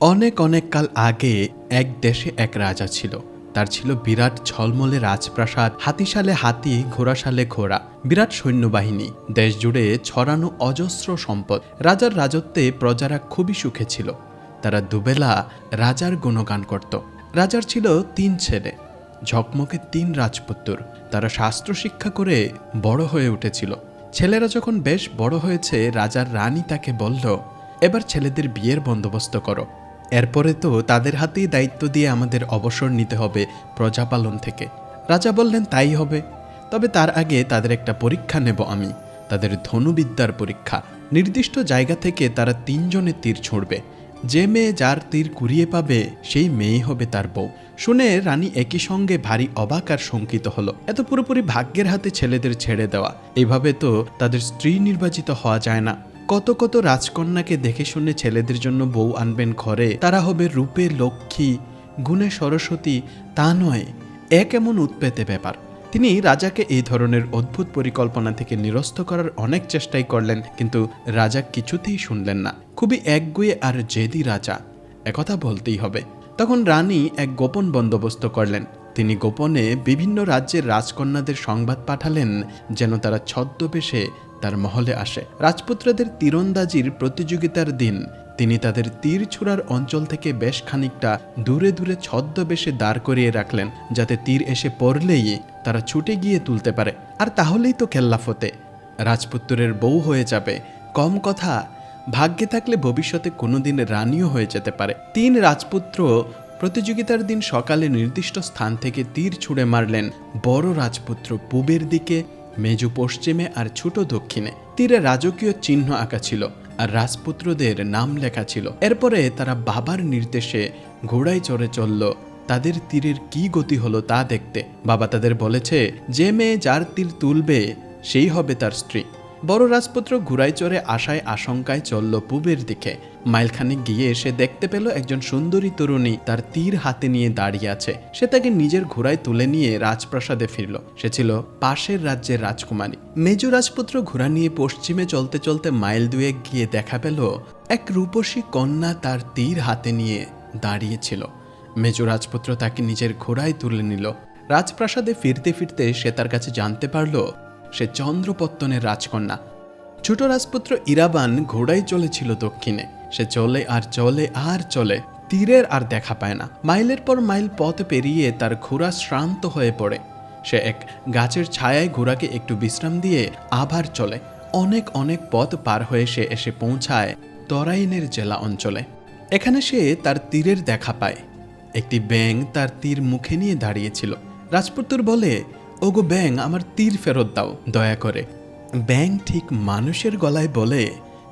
অনেক অনেক কাল আগে এক দেশে এক রাজা ছিল। তার ছিল বিরাট ঝলমলে রাজপ্রাসাদ, হাতিশালে হাতি, ঘোড়াশালে ঘোড়া, বিরাট সৈন্যবাহিনী দেশ জুড়ে ছড়ানো অজস্র সম্পদ। রাজার রাজত্বে প্রজারা খুবই সুখে ছিল। তারা দুবেলা রাজার গুণগান করত। রাজার ছিল তিন ছেলে, ঝকমকে তিন রাজপুত্র তারা শাস্ত্র শিক্ষা করে বড় হয়ে উঠেছিল। ছেলেরা যখন বেশ বড় হয়েছে, রাজার রানী তাকে বলল, এবার ছেলেদের বিয়ের বন্দোবস্ত করো। এরপরে তো তাদের হাতেই দায়িত্ব দিয়ে আমাদের অবসর নিতে হবে প্রজাপালন থেকে। রাজা বললেন, তাই হবে। তবে তার আগে তাদের একটা পরীক্ষা নেব আমি। তাদের ধনুবিদ্যার পরীক্ষা। নির্দিষ্ট জায়গা থেকে তারা তিনজনে তীর ছুঁড়বে। যে মেয়ে যার তীর কুড়িয়ে পাবে, সেই মেয়ে হবে তার বউ। শুনে রানী একই সঙ্গে ভারী অবাক আর শঙ্কিত হলো। এত পুরোপুরি ভাগ্যের হাতে ছেলেদের ছেড়ে দেওয়া। এইভাবে তো তাদের স্ত্রী নির্বাচিত হওয়া যায় না। কত কত রাজকন্যাকে দেখে শুনে ছেলেদের জন্য বউ আনবেন ঘরে, তারা হবে রূপে লক্ষ্মী, গুণে সরস্বতী, তা নয়, এক এমন উৎপেতে ব্যাপার। তিনি রাজাকে এই ধরনের অদ্ভুত পরিকল্পনা থেকে নিরস্ত করার অনেক চেষ্টাই করলেন, কিন্তু রাজা কিছুতেই শুনলেন না। খুবই একগুয়ে আর জেদি রাজা, একথা বলতেই হবে। তখন রানী এক গোপন বন্দোবস্ত করলেন। তিনি গোপনে বিভিন্ন রাজ্যের রাজকন্যাদের সংবাদ পাঠালেন যেন তারা ছদ্মবেশে তার মহলে আসে। রাজপুত্রদের তীরন্দাজির প্রতিযোগিতার দিন তিনি তাদের তীর ছুড়ার অঞ্চল থেকে বেশ খানিকটা দূরে দূরে ছদ্মবেশে দাঁড় করিয়ে রাখলেন, যাতে তীর এসে পড়লেই তারা ছুটে গিয়ে তুলতে পারে। আর তাহলেই তো কেল্লাফতে রাজপুত্রের বউ হয়ে যাবে। কম কথা, ভাগ্যে থাকলে ভবিষ্যতে কোনোদিন রানীও হয়ে যেতে পারে। তিন রাজপুত্র প্রতিযোগিতার দিন সকালে নির্দিষ্ট স্থান থেকে তীর ছুঁড়ে মারলেন বড় রাজপুত্র পূবের দিকে, মেজু পশ্চিমে আর ছোট দক্ষিণে। তীরে রাজকীয় চিহ্ন আঁকা ছিল আর রাজপুত্রদের নাম লেখা ছিল। এরপরে তারা বাবার নির্দেশে ঘোড়ায় চড়ে চলল। তাদের তীরের কি গতি হলো তা দেখতে বাবা তাদের বলেছে, যে মেয়ে যার তীর তুলবে, সেই হবে তার স্ত্রী। বড় রাজপুত্র ঘুরাই চড়ে আশায় আশঙ্কায় চলল পূবের দিকে। মাইলখানে গিয়ে সে দেখতে পেল একজন সুন্দরী তরুণী তার তীর হাতে নিয়ে দাঁড়িয়ে আছে। সে তাকে নিজের ঘোড়ায় তুলে নিয়ে রাজপ্রাসাদে ফিরল। সে ছিল পাশের রাজ্যের রাজকুমারী। মেজু রাজপুত্র ঘোড়া নিয়ে পশ্চিমে চলতে চলতে মাইল দুয়েক গিয়ে দেখা পেল এক রূপসী কন্যা তার তীর হাতে নিয়ে দাঁড়িয়েছিল। মেজু রাজপুত্র তাকে নিজের ঘোড়ায় তুলে নিল। রাজপ্রাসাদে ফিরতে ফিরতে সে তার কাছে জানতে পারল সে চন্দ্রপত্তনের রাজকন্যা। ছোট রাজপুত্র ইরাবান ঘোড়ায় চলেছিল দক্ষিণে। সে চলে আর চলে আর চলে, তীরের আর দেখা পায় না। মাইলের পর মাইল পথ পেরিয়ে তার ঘোড়া শ্রান্ত হয়ে পড়ে। সে এক গাছের ছায়ায় ঘোড়াকে একটু বিশ্রাম দিয়ে আবার চলে। অনেক অনেক পথ পার হয়ে সে এসে পৌঁছায় তরাইনের জেলা অঞ্চলে। এখানে সে তার তীরের দেখা পায়। একটি ব্যাং তার তীর মুখে নিয়ে দাঁড়িয়েছিল। রাজপুত্র বলে ওগো ব্যাং, আমার তীর ফেরত দাও, দয়া করে। ব্যাং ঠিক মানুষের গলায় বলে,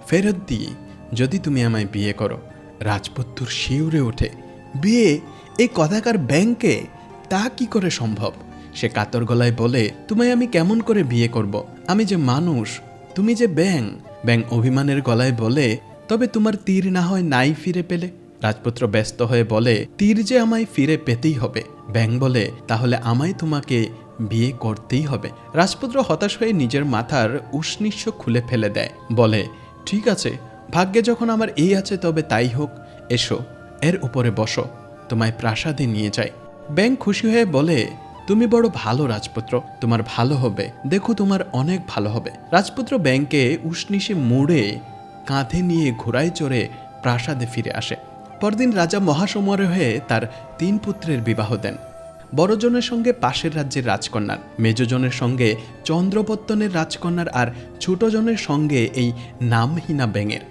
ফেরত দিই, যদি তুমি আমায় বিয়ে করো। রাজপুত্র শিউরে ওঠে, বিয়ে? এই কথাকার ব্যাংকে তা কি করে সম্ভব? সে কাতর গলায় বলে, তোমায় আমি কেমন করে বিয়ে করব? আমি যে মানুষ, তুমি যে ব্যাং? ব্যাং অভিমানের গলায় বলে, তবে তোমার তীর না হয় নাই ফিরে পেলে? রাজপুত্র ব্যস্ত হয়ে বলে, তীর যে আমায় ফিরে পেতেই হবে। ব্যাং বলে, তাহলে আমায় তোমাকে বিয়ে করতেই হবে। রাজপুত্র হতাশ হয়ে নিজের মাথার উষ্ণিশ্ব খুলে ফেলে দেয়। বলে, ঠিক আছে, ভাগ্যে যখন আমার এই আছে তবে তাই হোক, এসো, এর উপরে বসো, তোমায় প্রাসাদে নিয়ে যাই। ব্যাং খুশি হয়ে বলে, তুমি বড় ভালো রাজপুত্র, তোমার ভালো হবে। দেখো তোমার অনেক ভালো হবে। রাজপুত্র ব্যাংকে উষ্ণিসে মুড়ে কাঁধে নিয়ে ঘোড়ায় চড়ে প্রাসাদে ফিরে আসে। পরদিন রাজা মহাসমরে হয়ে তার তিন পুত্রের বিবাহ দেন। বড়জনের সঙ্গে পাশের রাজ্যের রাজকন্যার, মেজজনের সঙ্গে চন্দ্রপত্তনের রাজকন্যার আর ছোটজনের সঙ্গে এই নামহীনা ব্যাঙের।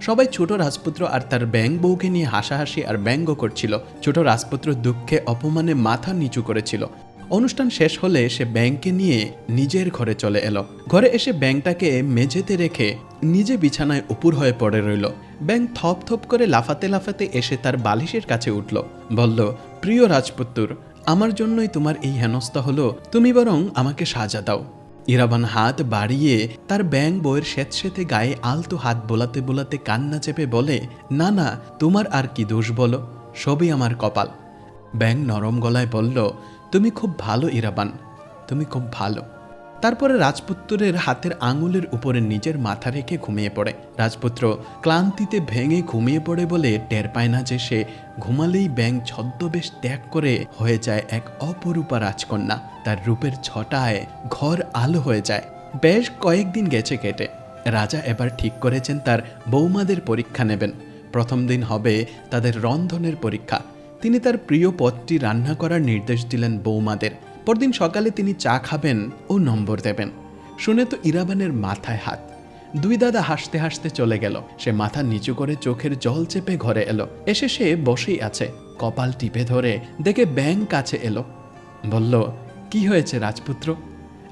সবাই ছোট রাজপুত্র আর তার ব্যাং বউকে নিয়ে হাসাহাসি আর ব্যঙ্গ করছিল। ছোট রাজপুত্র দুঃখে অপমানে মাথা নিচু করেছিল। অনুষ্ঠান শেষ হলে সে ব্যাংকে নিয়ে নিজের ঘরে চলে এলো। ঘরে এসে ব্যাংটাকে মেঝেতে রেখে নিজে বিছানায় উপুর হয়ে পড়ে রইল। ব্যাং থপ থপ করে লাফাতে লাফাতে এসে তার বালিশের কাছে উঠল। বলল, প্রিয় রাজপুত্র আমার জন্যই তোমার এই হেনস্থা হলো, তুমি বরং আমাকে সাজা দাও। ইরাবান হাত বাড়িয়ে তার ব্যাং বইয়ের স্যাঁতস্যাঁতে গায়ে আলতো হাত বোলাতে বোলাতে কান্না চেপে বলে, না না, তোমার আর কি দোষ বলো? সবই আমার কপাল। ব্যাং নরম গলায় বলল, তুমি খুব ভালো ইরাবান, তুমি খুব ভালো। তারপরে রাজপুত্রের হাতের আঙুলের উপরে নিজের মাথা রেখে ঘুমিয়ে পড়ে। রাজপুত্র ক্লান্তিতে ভেঙে ঘুমিয়ে পড়ে বলে টের পায় না যে সে ঘুমালেই ব্যাং ছদ্মবেশ ত্যাগ করে হয়ে যায় এক অপরূপা রাজকন্যা। তার রূপের ছটায় ঘর আলো হয়ে যায়। বেশ কয়েকদিন গেছে কেটে। রাজা এবার ঠিক করেছেন তার বৌমাদের পরীক্ষা নেবেন। প্রথম দিন হবে তাদের রন্ধনের পরীক্ষা। তিনি তার প্রিয় পদটি রান্না করার নির্দেশ দিলেন বৌমাদের। পরদিন সকালে তিনি চা খাবেন ও নম্বর দেবেন। শুনে তো ইরাবানের মাথায় হাত। দুই দাদা হাসতে হাসতে চলে গেল। সে মাথা নিচু করে চোখের জল চেপে ঘরে এলো। এসে সে বসেই আছে। কপাল টিপে ধরে দেখে ব্যাং কাছে এলো। বলল, কি হয়েছে রাজপুত্র?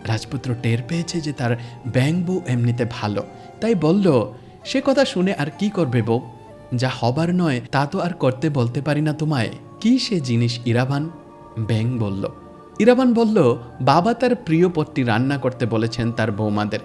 রাজপুত্র টের পেয়েছে যে তার ব্যাং বউ এমনিতে ভালো। তাই বলল, সে কথা শুনে আর কি করবে বউ? যা হবার নয়, তা তো আর করতে বলতে পারি না তোমায়। কি সে জিনিস ইরাবান? ব্যাং বলল ইরাবান বলল, বাবা তার প্রিয় পট্টি রান্না করতে বলেছেন তার বৌমাদের।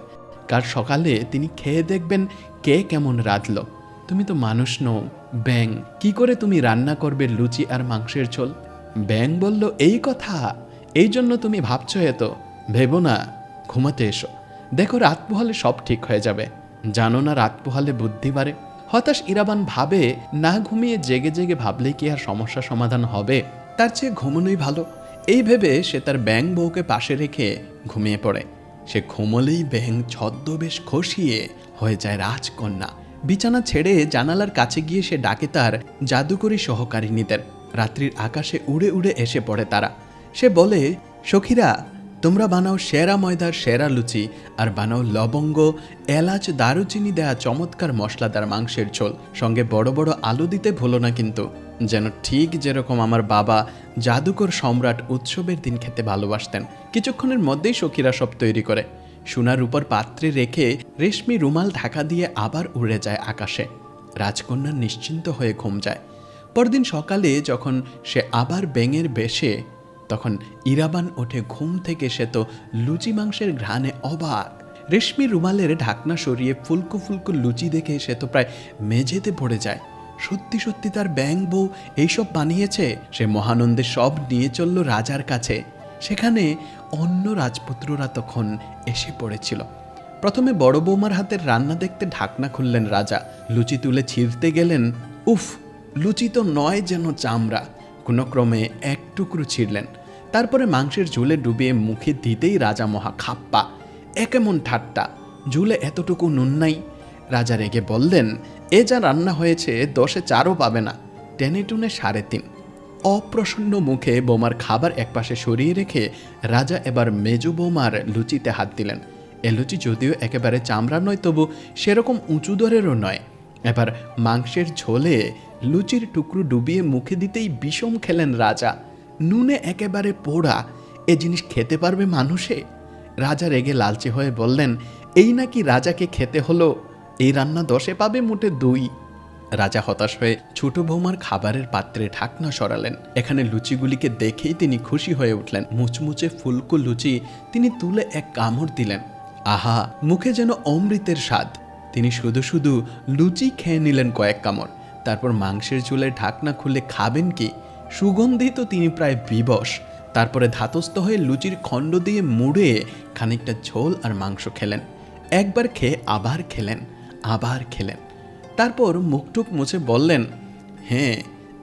কাল সকালে তিনি খেয়ে দেখবেন কে কেমন রাঁধল। তুমি তো মানুষ নও, ব্যাং। কি করে তুমি রান্না করবে লুচি আর মাংসের ঝোল? ব্যাং বলল, এই কথা? এই জন্য তুমি ভাবছ এত? ভেবো না, ঘুমাতে এসো। দেখো রাত পোহালে সব ঠিক হয়ে যাবে। জানো না রাত পোহালে বুদ্ধি বাড়ে? হতাশ ইরাবান ভাবে, না ঘুমিয়ে জেগে জেগে ভাবলে কি আর সমস্যা সমাধান হবে? তার চেয়ে ঘুমানোই ভালো। এই ভেবে সে তার ব্যাং বউকে পাশে রেখে ঘুমিয়ে পড়ে। সে ঘুমলেই ব্যাং ছদ্মবেশ খসিয়ে হয়ে যায় রাজকন্যা। বিছানা ছেড়ে জানালার কাছে গিয়ে সে ডাকে তার জাদুকরী সহকারিনীদের রাত্রির আকাশে উড়ে উড়ে এসে পড়ে তারা। সে বলে, সখীরা, তোমরা বানাও সেরা ময়দার সেরা লুচি আর বানাও লবঙ্গ, এলাচ, দারুচিনি দেয়া চমৎকার মশলাদার মাংসের ঝোল। সঙ্গে বড় বড় আলু দিতে ভুলো না কিন্তু। যেন ঠিক যেরকম আমার বাবা জাদুকর সম্রাট উৎসবের দিন খেতে ভালোবাসতেন। কিছুক্ষণের মধ্যেই সখীরা সব তৈরি করে। সোনার উপর পাত্রে রেখে রেশমি রুমাল ঢাকা দিয়ে আবার উড়ে যায় আকাশে। রাজকন্যা নিশ্চিন্ত হয়ে ঘুম যায়। পরদিন সকালে যখন সে আবার ব্যাঙের বেশে, তখন ইরাবান ওঠে ঘুম থেকে সে তো লুচি মাংসের ঘ্রাণে অবাক। রেশমি রুমালের ঢাকনা সরিয়ে ফুলকো ফুলকো লুচি দেখে সে তো প্রায় মেঝেতে পড়ে যায়। সত্যি সত্যি তার ব্যাং বউ এইসব বানিয়েছে? সে মহানন্দে সব নিয়ে চলল রাজার কাছে। সেখানে অন্য রাজপুত্ররা তখন এসে পড়েছিল। প্রথমে বড় বৌমার হাতের রান্না দেখতে ঢাকনা খুললেন রাজা। লুচি তুলে ছিঁড়তে গেলেন। উফ, লুচি তো নয় যেন চামড়া। কোনো ক্রমে এক টুকরো ছিঁড়লেন। তারপরে মাংসের ঝোলে ডুবিয়ে মুখে দিতেই রাজা মহা খাপ্পা। এ কেমন ঠাট্টা। ঝুলে এতটুকু নুন নাই। রাজা রেগে বললেন এ যা রান্না হয়েছে দশে চারও পাবে না, টেনে টুনে সাড়ে তিন। অপ্রসন্ন মুখে বোমার খাবার একপাশে সরিয়ে রেখে রাজা এবার মেজু বৌমার লুচিতে হাত দিলেন। এ লুচি যদিও একেবারে চামড়া নয়, তবু সেরকম উঁচু দরেরও নয়। এবার মাংসের ঝোলে লুচির টুকরো ডুবিয়ে মুখে দিতেই বিষম খেলেন রাজা। নুনে একেবারে পোড়া, এ জিনিস খেতে পারবে মানুষে? রাজা রেগে লালচে হয়ে বললেন, এই নাকি রাজাকে খেতে হলো? এই রান্না দশে পাবে মোটে দুই। রাজা হতাশ হয়ে ছোট বৌমার খাবারের পাত্রে ঢাকনা সরালেন। এখানে লুচিগুলিকে দেখেই তিনি খুশি হয়ে উঠলেন। মুচমুচে ফুলকো লুচি তিনি তুলে এক কামড় দিলেন। আহা, মুখে যেন অমৃতের স্বাদ। তিনি শুধু শুধু লুচি খেয়ে নিলেন কয়েক কামড়। তারপর মাংসের ঝুলের ঢাকনা খুলে খাবেন কি? সুগন্ধি তো তিনি প্রায় বিবশ। তারপরে ধাতস্থ হয়ে লুচির খণ্ড দিয়ে মুড়ে খানিকটা ঝোল আর মাংস খেলেন। একবার খেয়ে আবার খেলেন। আবার খেলেন। তারপর মুখটুক মুছে বললেন হ্যাঁ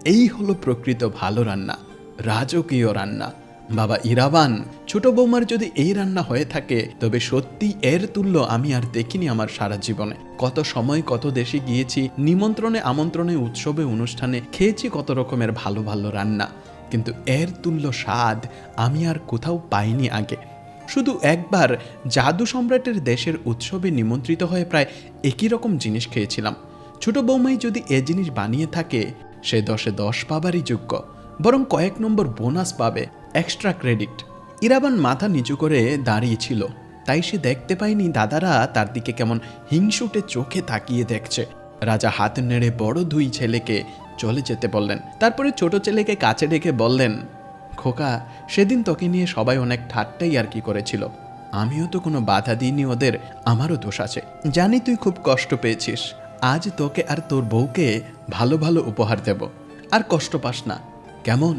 এই হলো প্রকৃত ভালো রান্না, রাজকীয় রান্না। বাবা ইরাবান, ছোট বৌমার যদি এই রান্না হয়ে থাকে, তবে সত্যি এর তুল্য আমি আর দেখিনি আমার সারা জীবনে। কত সময় কত দেশে গিয়েছি, নিমন্ত্রণে আমন্ত্রণে উৎসবে অনুষ্ঠানে খেয়েছি কত রকমের ভালো ভালো রান্না। কিন্তু এর তুল্য স্বাদ আমি আর কোথাও পাইনি আগে। শুধু একবার জাদু সম্রাটের দেশের উৎসবে নিমন্ত্রিত হয়ে প্রায় একই রকম জিনিস খেয়েছিলাম। ছোট বৌমাই যদি এ জিনিস বানিয়ে থাকে, সে দশে দশ পাবারই যোগ্য। বরং কয়েক নম্বর বোনাস পাবে এক্সট্রা ক্রেডিট ইরাবান মাথা নিচু করে দাঁড়িয়েছিল। তাই সে দেখতে পায়নি দাদারা তার দিকে কেমন হিংসুটে চোখে তাকিয়ে দেখছে। রাজা হাত নেড়ে বড় দুই ছেলেকে চলে যেতে বললেন। তারপরে ছোট ছেলেকে কাছে ডেকে বললেন খোকা সেদিন তোকে নিয়ে সবাই অনেক ঠাট্টাই আর কি করেছিল। আমিও তো কোনো বাধা দিইনি ওদের, আমারও দোষ আছে। জানি তুই খুব কষ্ট পেয়েছিস। আজ তোকে আর তোর বউকে ভালো ভালো উপহার দেব। আর কষ্ট পাস না। কেমন?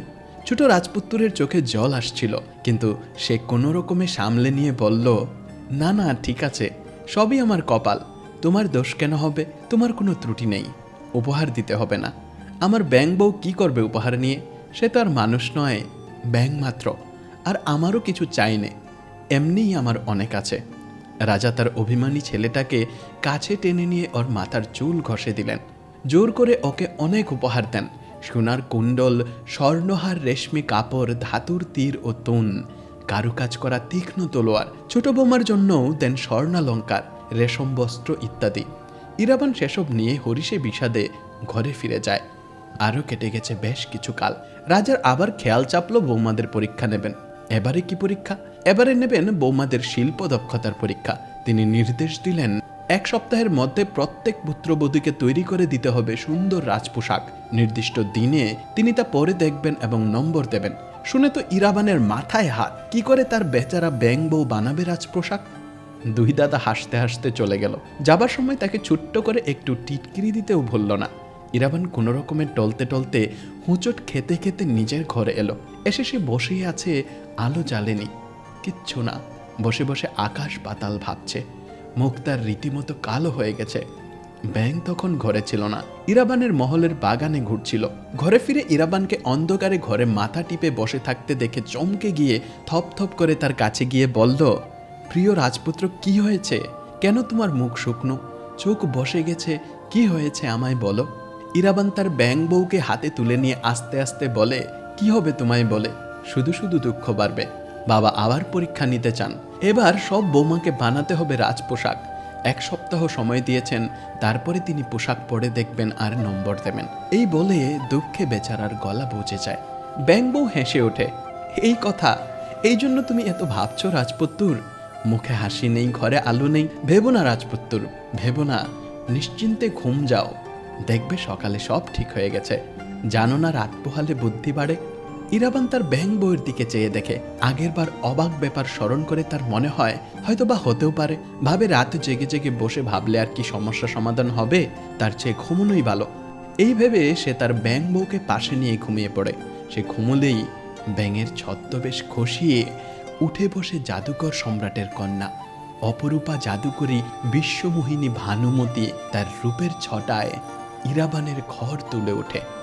ছোট রাজপুত্রের চোখে জল আসছিল, কিন্তু সে কোনো রকমে সামলে নিয়ে বলল, না না, ঠিক আছে। সবই আমার কপাল। তোমার দোষ কেন হবে? তোমার কোনো ত্রুটি নেই। উপহার দিতে হবে না। আমার ব্যাং বউ কী করবে উপহার নিয়ে? সে তো আর মানুষ নয়। ব্যাং মাত্র, আর আমারও কিছু চাই নে। এমনিই আমার অনেক আছে। রাজা তার অভিমানী ছেলেটাকে কাছে টেনে নিয়ে ওর মাথার চুল ঘষে দিলেন। জোর করে ওকে অনেক উপহার দেন। সোনার কুণ্ডল, স্বর্ণহার রেশমি কাপড়, ধাতুর তীর ও তুন। কারুকাজ করা তীক্ষ্ণ তলোয়ার, ছোট বোমার জন্যও দেন স্বর্ণালঙ্কার, রেশম, বস্ত্র ইত্যাদি। ইরাবান সেসব নিয়ে হরিষে বিষাদে ঘরে ফিরে যায়। আরও কেটে গেছে বেশ কিছু কাল। রাজার আবার খেয়াল চাপল বৌমাদের পরীক্ষা নেবেন। এবারে কি পরীক্ষা? এবারে নেবেন বৌমাদের শিল্প দক্ষতার পরীক্ষা। তিনি নির্দেশ দিলেন, এক সপ্তাহের মধ্যে প্রত্যেক পুত্রবধূকে তৈরি করে দিতে হবে সুন্দর রাজপোশাক। নির্দিষ্ট দিনে তিনি তা পরে দেখবেন এবং নম্বর দেবেন। শুনে তো ইরাবানের মাথায় হাত। কি করে তার বেচারা ব্যাং বউ বানাবে রাজপোশাক? দুই দাদা হাসতে হাসতে চলে গেল। যাবার সময় তাকে ছোট্ট করে একটু টিটকিরি দিতেও ভুলল না। ইরাবান কোনো রকমের টলতে টলতে হুঁচট খেতে খেতে নিজের ঘরে এলো। এসে সে বসেই আছে আলো জ্বালেনি, কিচ্ছু না। বসে বসে আকাশ পাতাল ভাবছে। মুখ তার রীতিমতো কালো হয়ে গেছে। ব্যাং তখন ঘরে ছিল না। ইরাবানের মহলের বাগানে ঘুরছিল। ঘরে ফিরে ইরাবানকে অন্ধকারে ঘরে মাথা টিপে বসে থাকতে দেখে চমকে গিয়ে থপ থপ করে তার কাছে গিয়ে বলল, প্রিয় রাজপুত্র, কি হয়েছে? কেন তোমার মুখ শুকনো? চোখ বসে গেছে। কি হয়েছে আমায় বলো? ইরাবান তার ব্যাং বউকে হাতে তুলে নিয়ে আস্তে আস্তে বলে, কি হবে তোমায় বলে? শুধু শুধু দুঃখ বাড়বে। বাবা আবার পরীক্ষা নিতে চান। এবার সব বৌমাকে বানাতে হবে রাজপোশাক। এক সপ্তাহ সময় দিয়েছেন, তারপরে তিনি পোশাক পরে দেখবেন আর নম্বর দেবেন। এই বলে দুঃখে বেচারার গলা বুঝে যায়। ব্যাং বউ হেসে ওঠে, এই কথা, এই জন্য তুমি এত ভাবছ রাজপুত্তুর? মুখে হাসি নেই, ঘরে আলো নেই। ভেবো না রাজপুত্তুর, ভেবো না। নিশ্চিন্তে ঘুম যাও। দেখবে সকালে সব ঠিক হয়ে গেছে। জানো না রাত পোহালে বুদ্ধি বাড়ে? ইরাবান তার ব্যাং বইয়ের দিকে চেয়ে দেখে। আগের বার অবাক ব্যাপার স্মরণ করে তার মনে হয়, হয়তো বা হতেও পারে। ভাবে রাতে জেগে জেগে বসে ভাবলে আর কি সমস্যা সমাধান হবে? তার চেয়ে ঘুমনোই ভালো। এই ভেবে সে তার ব্যাং বউকে পাশে নিয়ে ঘুমিয়ে পড়ে। সে ঘুমলেই ব্যাঙের ছদ্মবেশ খসিয়ে উঠে বসে জাদুকর সম্রাটের কন্যা। অপরূপা জাদুকরী বিশ্বমোহিনী ভানুমতি তার রূপের ছটায় ইরাবানের ঘর তুলে ওঠে।